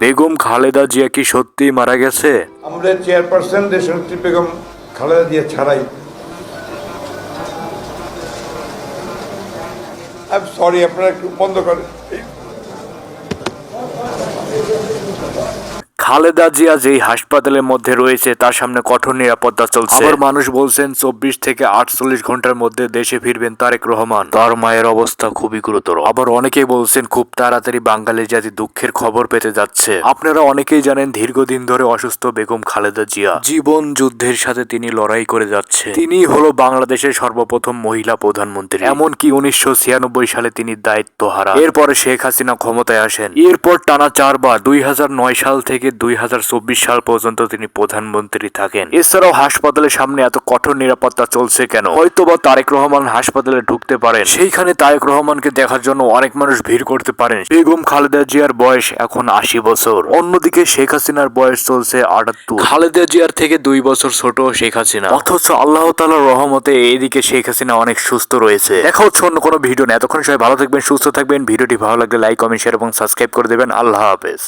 বেগম খালেদা জিয়া কি সত্যি মারা গেছে? আমাদের চেয়ারপারসন দেশনেত্রী বেগম খালেদা জিয়া ছাড়াই। সরি আপনারা একটু বন্ধ করেন। খালেদা জিয়া যেই হাসপাতালের মধ্যে রয়েছে তার সামনে কঠোর নিরাপত্তা চলছে। আবার মানুষ বলছেন চব্বিশ থেকে আটচল্লিশ ঘণ্টার মধ্যে দেশে ফিরবেন তারেক রহমান। তার মায়ের অবস্থা খুবই গুরুতর। আবার অনেকেই বলছেন খুব তাড়াতাড়ি বাঙালি জাতি দুঃখের খবর পেতে যাচ্ছে। আপনারা অনেকেই জানেন দীর্ঘদিন ধরে অসুস্থ বেগম খালেদা জিয়া। জীবন যুদ্ধের সাথে তিনি লড়াই করে যাচ্ছে। তিনি হলো বাংলাদেশের সর্বপ্রথম মহিলা প্রধানমন্ত্রী। এমনকি উনিশশো ছিয়ানব্বই সালে তিনি দায়িত্ব হারা এরপরে শেখ হাসিনা ক্ষমতায় আসেন। এরপর টানা চারবার দুই হাজার নয় সাল থেকে দুই হাজার চব্বিশ সাল পর্যন্ত তিনি প্রধানমন্ত্রী থাকেন। এছাড়াও হাসপাতালের সামনে এত কঠোর নিরাপত্তা চলছে কেন? হয়তোবা তারেক রহমান হাসপাতালে ঢুকতে পারেন। সেইখানে তারেক রহমানকে দেখার জন্য অনেক মানুষ ভিড় করতে পারেন। বেগম খালেদা জিয়ার বয়স এখন আশি বছর। অন্যদিকে শেখ হাসিনার বয়স চলছে আটাত্তর। খালেদা জিয়ার থেকে দুই বছর ছোট শেখ হাসিনা। অথচ আল্লাহ তালার রহমতে এইদিকে শেখ হাসিনা অনেক সুস্থ রয়েছে। দেখা হচ্ছে অন্য কোনো ভিডিও না এতক্ষণ সবাই ভালো থাকবেন সুস্থ থাকবেন। ভিডিওটি ভালো লাগলে লাইক কমেন্ট শেয়ার এবং সাবস্ক্রাইব করে দেবেন। আল্লাহ হাফেজ।